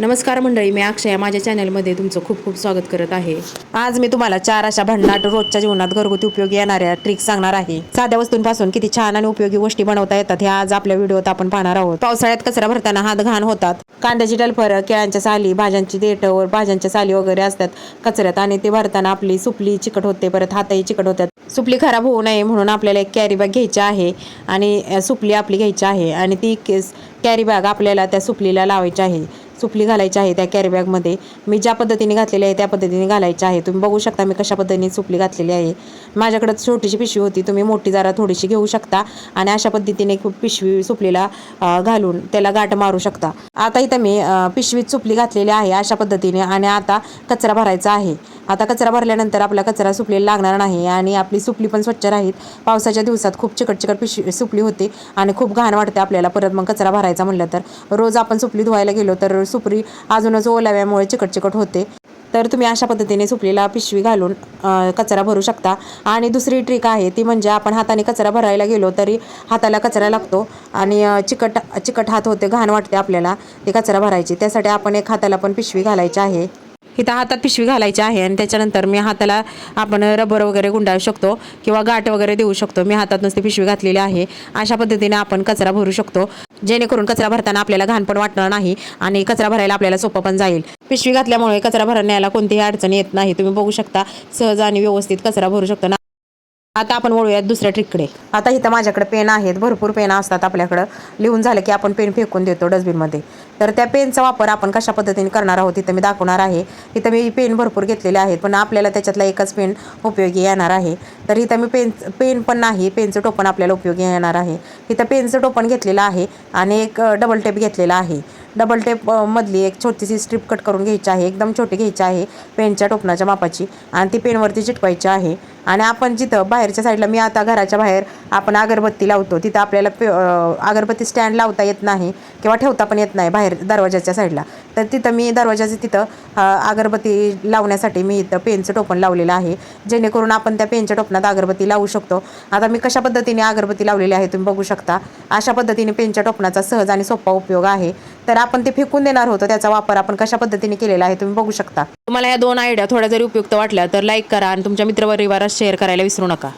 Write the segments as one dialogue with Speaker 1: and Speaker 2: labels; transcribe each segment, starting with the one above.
Speaker 1: नमस्कार मंडळी मी अक्षया. माझ्या चॅनलमध्ये तुमचं खूप खूप स्वागत करत आहे. आज मी तुम्हाला चार अशा भन्नाट रोजच्या जीवनात घरगुती उपयोगी येणाऱ्या ट्रिक्स सांगणार आहे. साध्या वस्तूंपासून किती छान आणि उपयोगी गोष्टी बनवता येतात हे आज आपल्या व्हिडिओत आपण पाहणार आहोत. पावसाळ्यात कचरा भरताना हात घाण होतात. कांद्याची डलफर केळ्यांच्या साली भाज्यांची देठं भाज्यांच्या साली वगैरे असतात. कचऱ्यात आणि ते भरताना आपली सुपली चिकट होते परत हातही चिकट होतात. सुपली खराब होऊ नये म्हणून आपल्याला एक कॅरी बॅग घ्यायची आहे आणि सुपली आपली घ्यायची आहे आणि ती कॅरी बॅग आपल्याला त्या सुपलीला लावायची आहे. सुपली घालायची आहे त्या कॅरीबॅगमध्ये मी ज्या पद्धतीने घातलेली आहे त्या पद्धतीने घालायची आहे. तुम्ही बघू शकता मी कशा पद्धतीने सुपली घातलेली आहे. माझ्याकडं छोटीशी पिशवी होती तुम्ही मोठी जरा थोडीशी घेऊ शकता आणि अशा पद्धतीने खूप पिशवी सुपलीला घालून त्याला गाठ मारू शकता. आता इथं मी पिशवीत सुपली घातलेली आहे अशा पद्धतीने आणि आता कचरा भरायचा आहे. आता कचरा भरल्यानंतर आपला कचरा सुपलेला लागणार नाही आणि आपली सुपली पण स्वच्छ राहील. पावसाच्या दिवसात खूप चिकट चिकट पिशवी सुपली होते आणि खूप घाण वाटते आपल्याला. परत मग कचरा भरायचा म्हणलं तर रोज आपण सुपली धुवायला गेलो तर सुपरी अजूनच ओलाव्यामुळे चिकट चिकट होते. तर तुम्ही अशा पद्धतीने सुपलीला पिशवी घालून कचरा भरू शकता. आणि दुसरी ट्रिक आहे ती म्हणजे आपण हाताने कचरा भरायला गेलो तरी हाताला कचरा लागतो. आणि चिकट चिकट हात होते घाण वाटते आपल्याला ते कचरा भरायची. त्यासाठी आपण एक हाताला पण पिशवी घालायची आहे. इथं हातात पिशवी घालायची आहे आणि त्याच्यानंतर मी हाताला आपण रबर वगैरे गुंडाळू शकतो किंवा गाठ वगैरे देऊ शकतो. मी हातात नुसती पिशवी घातलेली आहे. अशा पद्धतीने आपण कचरा भरू शकतो. जेणेकरून कचरा भरताना आपल्याला घाण पण वाटणार नाही आणि कचरा भरायला आपल्याला सोपं पण जाईल. पिशवी घातल्यामुळे कचरा भरण्याला कोणतीही अडचण येत नाही. तुम्ही बघू शकता सहज आणि व्यवस्थित कचरा भरू शकता आता आपण वळूयात दुसऱ्या ट्रिककडे आता इथं माझ्याकडे पेन आहेत भरपूर पेन असतात आपल्याकडं. लिहून झालं की आपण पेन फेकून देतो डस्टबिनमध्ये. तर त्या पेनचा वापर आपण कशा पद्धतीने करणार आहोत इथं मी दाखवणार आहे. इथं मी पेन भरपूर घेतलेले आहेत पण आपल्याला त्याच्यातला एकच पेन उपयोगी येणार आहे. तर इथं मी पेन पेन पण नाही पेनचं टोपण आपल्याला उपयोगी येणार आहे. इथं पेनचं टोपण घेतलेलं आहे आणि एक डबल टेप घेतलेला आहे. डबल टेप मधली एक छोटीशी स्ट्रिप कट करून घ्यायची आहे. एकदम छोटी घ्यायची आहे. पेनच्या टोपणाच्या मापाची. आणि ती पेनवरती चिटकवायची आहे. आणि आपण जिथं बाहेरच्या साईडला मी आता घराच्या बाहेर आपण अगरबत्ती लावतो तिथं आपल्याला पे अगरबत्ती स्टँड लावता येत नाही किंवा ठेवता पण येत नाही बाहेर दरवाजाच्या साईडला तर तिथं मी दरवाजाचं तिथं अगरबत्ती लावण्यासाठी मी इथं पेनचं टोपण लावलेलं आहे. जेणेकरून आपण त्या पेनच्या टोपणात अगरबत्ती लावू शकतो. आता मी कशा पद्धतीने अगरबत्ती लावलेली आहे तुम्ही बघू शकता. अशा पद्धतीने पेनच्या टोपणाचा सहज आणि सोपा उपयोग आहे. तर आपण ते फेकून देणार होतो त्याचा वापर आपण कशा पद्धतीने केलेला आहे तुम्ही बघू शकता. तुम्हाला या दोन आयडिया थोड्या जरी उपयुक्त वाटल्या तर लाईक करा आणि तुमच्या मित्रपरिवारात शेअर करायला विसरू नका.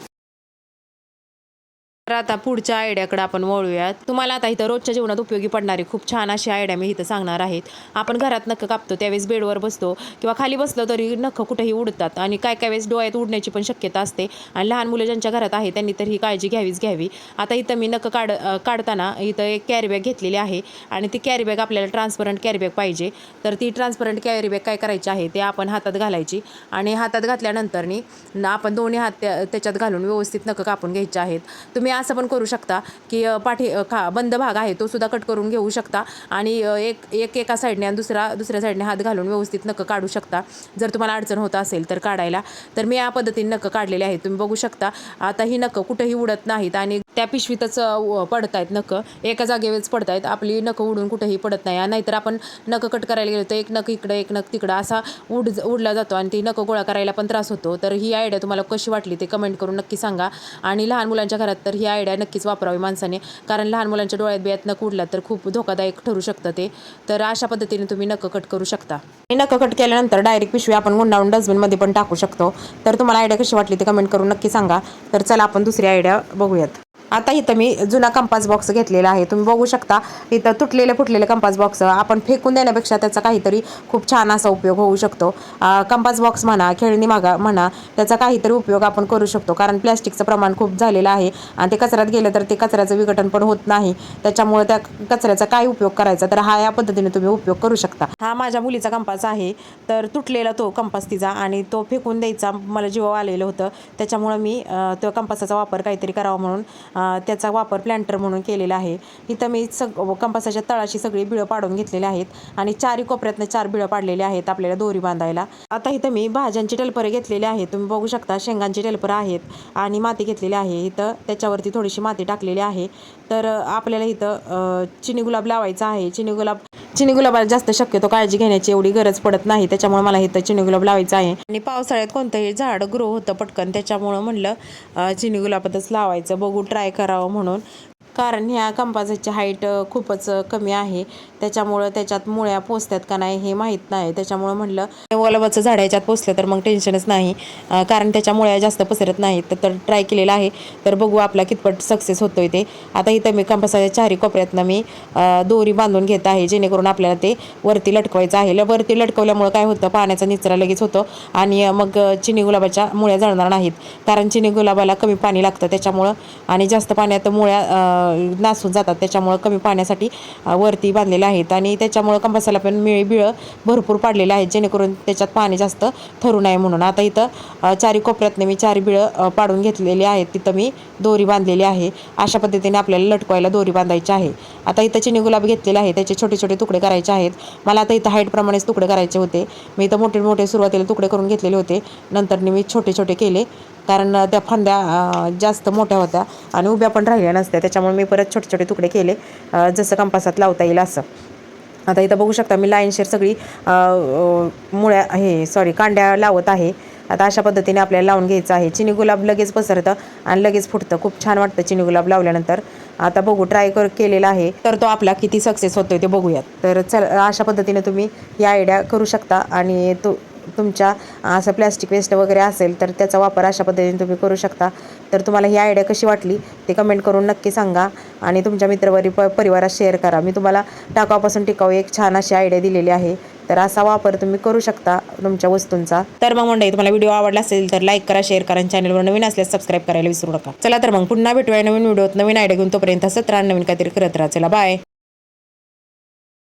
Speaker 1: तर आता पुढच्या आयडियाकडे आपण वळूयात. तुम्हाला आता इथं रोजच्या जीवनात उपयोगी पडणारी खूप छान अशी आयडिया मी इथं सांगणार आहेत. आपण घरात नख कापतो त्यावेळेस बेडवर बसतो किंवा खाली बसलो तरी नखं कुठेही उडतात आणि काय काय वेळेस डोळ्यात उडण्याची पण शक्यता असते. आणि लहान मुलं ज्यांच्या घरात आहे त्यांनी तर ही काळजी घ्यावीच घ्यावी. आता इथं मी नखं काढ काढताना इथं एक कॅरीबॅग घेतलेली आहे आणि ती कॅरीबॅग आपल्याला ट्रान्सपरंट कॅरीबॅग पाहिजे. तर ती ट्रान्सपरंट कॅरीबॅग काय करायची आहे ते आपण हातात घालायची आणि हातात घातल्यानंतरनी आपण दोन्ही हात त्या- त्याच्यात घालून व्यवस्थित नखं कापून घ्यायचे आहेत. तुम्ही असं पण करू शकता की पाठी खा बंद भाग आहे तो सुद्धा कट करून घेऊ शकता. आणि एक एक एका साईडने आणि दुसरा दुसऱ्या साईडने हात घालून व्यवस्थित नख काढू शकता. जर तुम्हाला अडचण होत असेल तर काढायला. तर मी या पद्धतीने नख काढलेले आहेत. तुम्ही बघू शकता आता ही नकं कुठेही उडत नाहीत आणि त्या पिशवीतच पडत आहेत नकं एका जागेवरच पडत आहेत आपली नकं उडून कुठेही पडत नाही. नाहीतर आपण नकं कट करायला गेलो तर एक नख इकडं एक नख तिकडं असा उड उडला जातो आणि ती नख गोळा करायला पण त्रास होतो. तर ही आयडिया तुम्हाला कशी वाटली ते कमेंट करून नक्की सांगा. आणि लहान मुलांच्या घरात तर ही आयडिया नक्कीच वापरावी माणसाने. कारण लहान मुलांच्या डोळ्यात बियात नक उडला तर खूप धोकादायक ठरू शकतं ते. तर अशा पद्धतीने तुम्ही नक कट करू शकता. आणि कट केल्यानंतर डायरेक्ट पिशवी आपण गुंडाळून डस्टबिनमध्ये पण टाकू शकतो. तर तुम्हाला आयडिया कशी वाटली ते कमेंट करून नक्की सांगा. तर चला आपण दुसरी आयडिया बघूयात. आता इथं मी जुना कंपास बॉक्स घेतलेला आहे. तुम्ही बघू शकता इथं तुटलेले फुटलेले कंपास बॉक्स आपण फेकून देण्यापेक्षा त्याचा काहीतरी खूप छान असा उपयोग होऊ शकतो. कंपास बॉक्स म्हणा खेळणी मागा म्हणा त्याचा काहीतरी उपयोग आपण करू शकतो. कारण प्लॅस्टिकचं प्रमाण खूप झालेलं आहे आणि ते कचऱ्यात गेलं तर ते कचऱ्याचं विघटन पण होत नाही. त्याच्यामुळे त्या कचऱ्याचा काय उपयोग करायचा? तर हा या पद्धतीने तुम्ही उपयोग करू शकता. हा माझ्या मुलीचा कंपास आहे. तर तुटलेला तो कंपास तिचा आणि तो फेकून द्यायचा. मला जीव आलेलं होतं. त्याच्यामुळं मी त्या तो कंपासाचा वापर काहीतरी करावा म्हणून त्याचा वापर प्लॅन्टर म्हणून केलेला आहे. इथं मी सग कंपासाच्या तळाशी सगळी बिळं पाडून घेतलेली आहेत आणि चारही कोपऱ्यातनं चार बिळं पाडलेली आहेत आपल्याला दोरी बांधायला. आता इथं मी भाज्यांची टलपरे घेतलेली आहेत. तुम्ही बघू शकता शेंगांची टलपरं आहेत आणि माती घेतलेली आहे. इथं त्याच्यावरती थोडीशी माती टाकलेली आहे. तर आपल्याला इथं चिनी गुलाब लावायचा आहे. चिनी गुलाब चिनी गुलाबाला जास्त शक्यतो काळजी घेण्याची एवढी गरज पडत नाही. त्याच्यामुळे मला इथं चिनी गुलाब लावायचं आहे. आणि पावसाळ्यात कोणतंही झाड ग्रो होतं पटकन. त्याच्यामुळं म्हणलं चिनी गुलाबातच लावायचं. बघू ट्राय करावं म्हणून. कारण ह्या कंपासाची हाईट खूपच कमी आहे. त्याच्यामुळं त्याच्यात मुळ्या पोचतात का नाही हे माहीत नाही. त्याच्यामुळं म्हटलं गुलाबाचं झाड याच्यात पोचलं तर मग टेन्शनच नाही. कारण त्याच्या मुळ्या जास्त पसरत नाहीत. तर- तर ट्राय केलेलं आहे. तर बघू आपला कितपत सक्सेस होतोय ते. आता इथं मी कंपासाच्या चारी कोपऱ्यातनं मी दोरी बांधून घेत आहे जेणेकरून आपल्याला ते वरती लटकवायचं आहे. ल- वरती लटकवल्यामुळं काय होतं? पाण्याचा निचरा लगेच होतो आणि मग चिनी गुलाबाच्या मुळ्या जळणार नाहीत. कारण चिनी गुलाबाला कमी पाणी लागतं त्याच्यामुळं आणि जास्त पाण्यात मुळ्या नासून जातात. त्याच्यामुळं कमी पाण्यासाठी वरती बांधलेले आहेत. आणि त्याच्यामुळं कंपासाला पण मिळी बिळं भरपूर पाडलेले आहेत जेणेकरून त्याच्यात पाणी जास्त ठरू नये म्हणून. आता इथं चारी कोपऱ्यातनं मी चारी बिळं पाडून घेतलेली आहेत. तिथं मी दोरी बांधलेली आहे. अशा पद्धतीने आपल्याला लटकवायला दोरी बांधायची आहे. आता इथं चिनी गुलाब घेतलेले आहे त्याचे छोटे छोटे तुकडे करायचे आहेत. मला आता इथं हाईटप्रमाणेच तुकडे करायचे होते. मी इथं मोठे मोठे सुरुवातीला तुकडे करून घेतलेले होते. नंतर मी छोटे छोटे केले. कारण त्या फांद्या जास्त मोठ्या होत्या आणि उभ्या पण राहिल्या नसत्या. त्याच्यामुळे मी परत छोटे छोटे तुकडे केले. जसं कंपासात लावता येईल असं. आता इथं बघू शकता मी लाईनशेर सगळी मुळ्या हे सॉरी कांड्या लावत आहे. आता अशा पद्धतीने आपल्याला लावून घ्यायचं आहे. चिनी गुलाब लगेच पसरतं आणि लगेच फुटतं. खूप छान वाटतं चिनी गुलाब लावल्यानंतर. आता बघू ट्राय कर केलेला आहे. तर तो आपला किती सक्सेस होतोय ते बघूयात. तर चल अशा पद्धतीने तुम्ही या आयडिया करू शकता आणि तो तुमच्या असं प्लॅस्टिक वेस्ट वगैरे असेल तर त्याचा वापर अशा पद्धतीने तुम्ही करू शकता. तर तुम्हाला ही आयडिया कशी वाटली ते कमेंट करून नक्की सांगा आणि तुमच्या मित्रवरी प परिवारात शेअर करा. मी तुम्हाला टाकावापासून टिकाऊ एक छान अशी आयडिया दिलेली आहे. तर असा वापर तुम्ही करू शकता तुमच्या वस्तूंचा. तर मग मंडळी तुम्हाला व्हिडिओ आवडला असेल तर लाईक करा शेअर करा चॅनलवर नवीन असल्यास सबस्क्राईब करायला विसरू नका. चला तर मग पुन्हा भेटूया नवीन व्हिडिओत. नवीन आयडिया घेऊन तोपर्यंत सतरा नवीन काहीतरी करत राहा. चला बाय